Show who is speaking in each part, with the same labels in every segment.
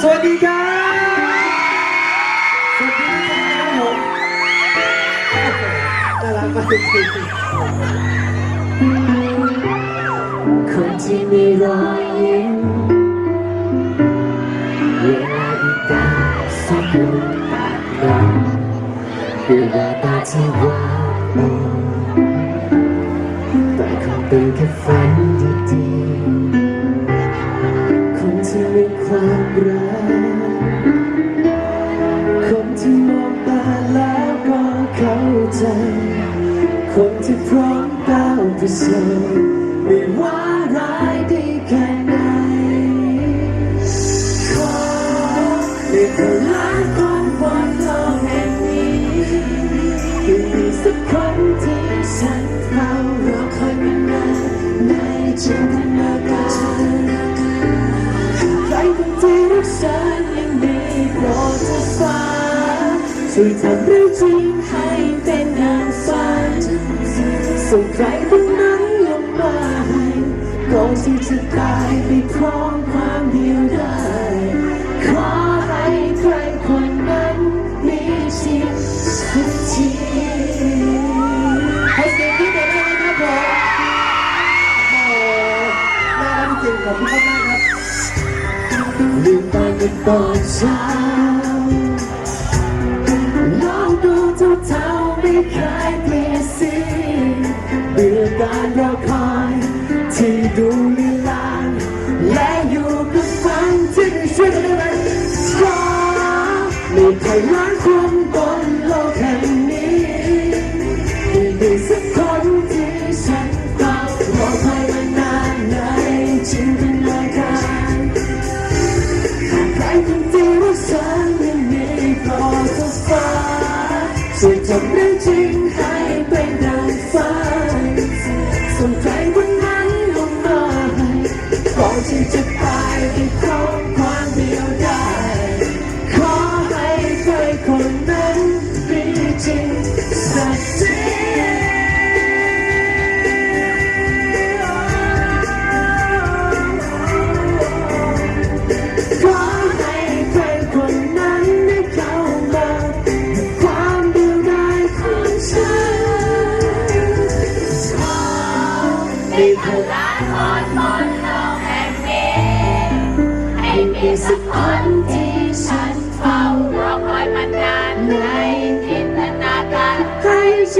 Speaker 1: สวัสดีครับสวัสดีครับผมน่ารักมากจริง
Speaker 2: คนที่มีรอยยิ้มเวลาดีตาสักดวงตาลงคือแววตาที่หวานมนแต่คงเป็นแค่ฝันดีๆ รักคนที่มองตาแล้วก็เข้าใจ คนที่พร้อมก้าวไปสู่ไม่ว่าร้ายดีแค่ไหนขอได้พลังขอ ช่วยทำเรื่องจริงให้เป็นนางฟ้าส่งใครคนนั้นลงมาให้ก่อนที่จะตายไปพร้อมความเดียวดายขอให้ใครคนนั้นมีชีวิตสักที
Speaker 1: ให้เสียงที่เด็กเลยครับผมโอ้โหน่ารักจริงๆขอบคุณมากๆครับ
Speaker 2: ลืมตาในตอนเช้า ดูลีลานและอยู่กับฝันที่ไม่ช่วยได้ไหมขอมีใคยล้างคว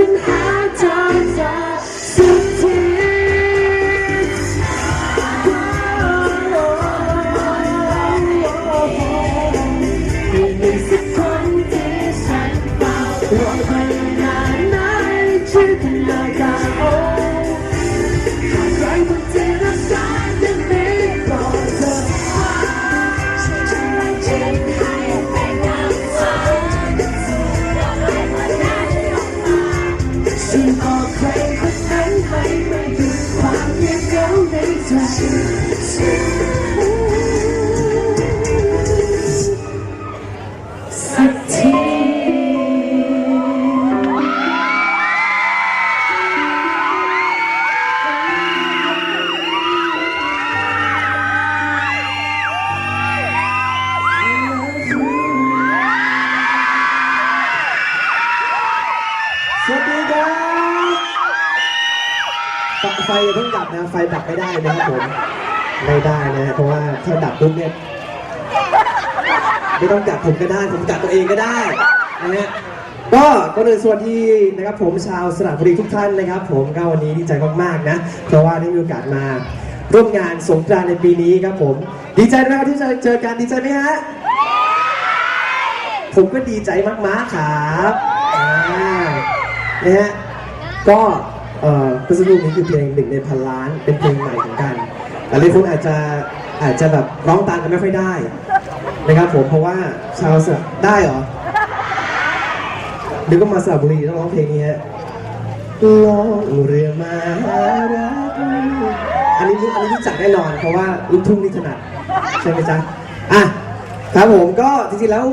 Speaker 2: ฉันหา ใน ไฟ
Speaker 1: อย่าเพิ่งดับนะไฟดับไม่ได้นะครับผมไม่ได้นะเพราะว่าถ้าดับปุ๊บเนี่ยไม่ต้องกัดผมก็ได้ผมกัดตัวเองก็ได้นะฮะก็ก็เลยสวัสดีนะครับผมชาวสระบุรีทุกท่านนะครับ ผมก็วันนี้ดีใจมากๆนะเพราะว่าได้มีโอกาสมาร่วมงานสงกรานต์ในปีนี้ครับผม ดีใจไหมครับที่จะเจอกันดีใจไหมฮะผมก็ดีใจมากๆครับอ่านะฮะก็ เอ่อเมื่อสักครู่นี้คือเพลงหนึ่งในพันล้านเป็นเพลงใหม่ของกันหลายๆคนอาจจะอาจจะแบบร้องตามกันไม่ค่อยได้นะครับผมเพราะว่าชาวสระได้เหรอเดี๋ยวก็มาสระบุรีต้องร้องเพลงนี้ฮะล่องเรือมารักอันนี้อันนี้รู้จักแน่นอนเพราะว่าลูกทุ่งนี่ถนัดใช่ไหมจ๊ะอะครับผมก็จริงๆแล้ว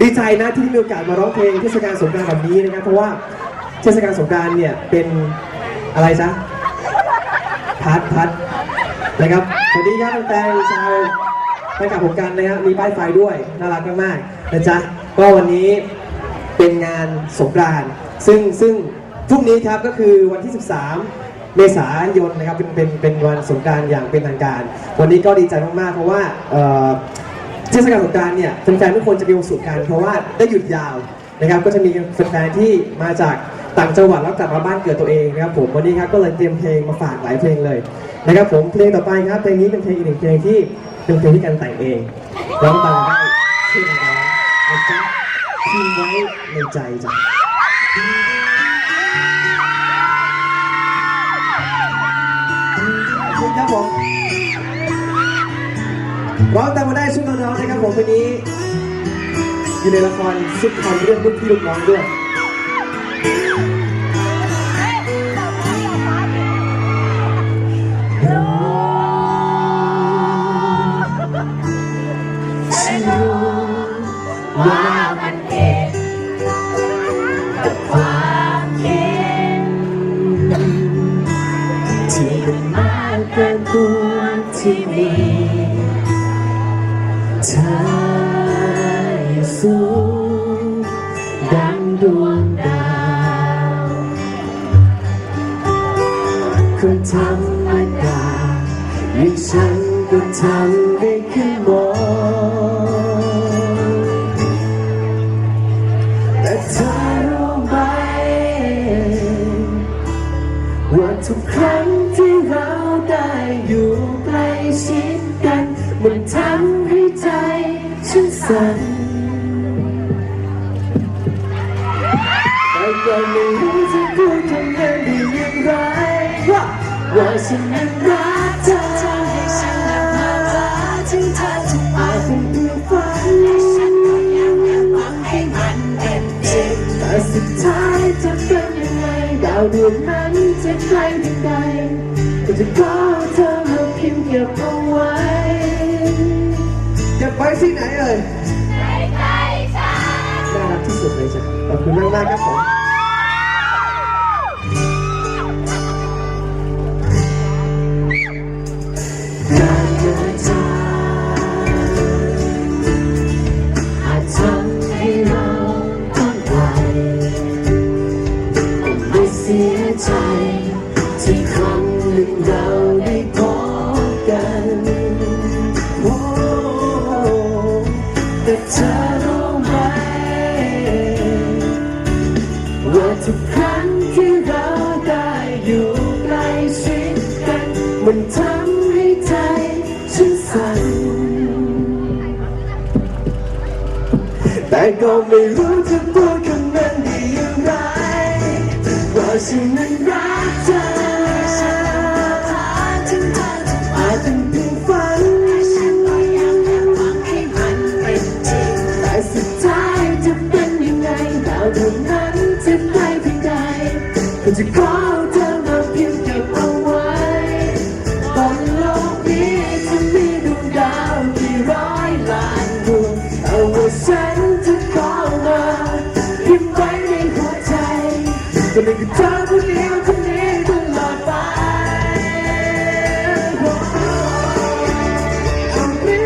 Speaker 1: ดีใจนะที่มีโอกาสมาร้องเพลงเทศกาลสงกรานต์แบบนี้นะครับเพราะว่า เทศกาลสงกานต์เนี่ยเป็นอะไรจ๊ะพัดพัดนะครับสวัสดีครับแฟนๆชาวแฟนคลับผมกันนะครับมีป้ายไฟด้วยน่ารักมากๆนะจ๊ะก็วันนี้เป็นงานสงกรานต์ซึ่งซึ่งพรุ่งนี้ครับก็คือวันที่ 13 เมษายนนะครับเป็นเป็นเป็นวันสงกานต์อย่างเป็นทางการ วันนี้ก็ดีใจมากๆเพราะว่าเทศกาลสงกานต์เนี่ยแฟนๆทุกคนจะมีความสุขกันเพราะว่าได้หยุดยาวนะครับก็จะมีแฟนๆที่มาจาก ต่างจังหวัดแล้วกลับมาบ้านเกิดตัวเองนะครับผมวันนี้ครับก็เลยเตรียมเพลงมาฝากหลายเพลงเลยนะครับผมเพลงต่อไปครับเพลงนี้เป็นเพลงอีกหนึ่งเพลงที่เป็นเพลงที่กันแต่งเองร้องตามได้ชื่อร้องนะจ๊ะทิ้งไว้ในใจจ้ะคุณครับผมร้องตามมาได้ช่วยน้องๆนะครับผมวันนี้ อยู่ในละครซิทคอมเรื่องลูกพี่ลูกน้องด้วย
Speaker 2: สูงดังดวงดาวคนธรรมดาอย่างฉันก็ทำได้แค่มองแต่เธอรู้ไหมว่าทุกครั้งที่เราได้อยู่ใกล้ชิดกัน มันทำให้ใจฉันสั่น ไรว่าว่าฉันนั้นรักเธอทำให้ฉันนับมารักถึงเธอทุกวันเป็นเพียงฝันและฉันก็ยังยากหวังให้มันเป็นจริงแต่สุดท้ายจะเป็นยังไงดาวดวงนั้นจะไกลเพียงใดก็จะขอเธอมาพิมพ์เก็บเอาไว้
Speaker 1: เก็บไว้ที่ไหนเอ่ยในใจน่ารักที่สุดเลยจ้ะขอบคุณมากมากๆครับผม
Speaker 2: แก็เลยกับเธอคนเดียวคนนี้ตลอดไปเอาไม่ง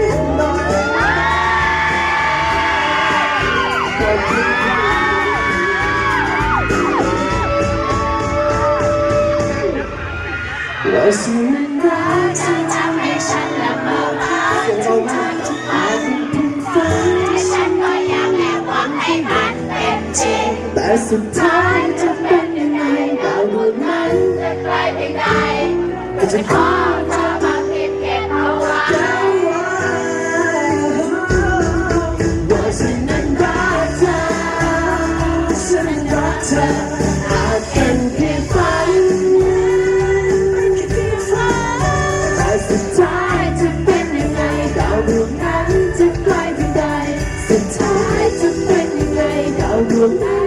Speaker 2: นั้นรักเธอทำให้ฉันละเมอรักเธอทุกวันเพียงฝันที่ฉันก็ยังแอบหวังให้มันเป็นจริง แต่สุดท้ายจะเป็น เพียงใดก็จะขอเธอมาเก็บเก็บเอาไว้ว่าฉันนั้นรักเธอฉันนั้นรักเธออาจเป็นเพียงฝันแต่สุดท้ายจะเป็นยังไงดาวดวงนั้นจะไกลเพียงใดสุดท้ายจะเป็นยังไงดาวดวงนั้น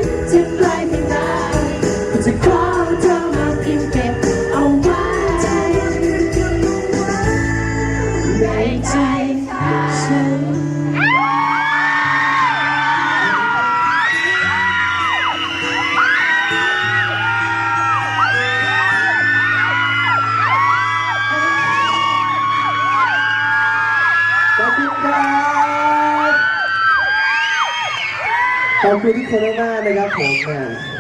Speaker 2: คุอ
Speaker 1: ที่โคโรนานะครับผม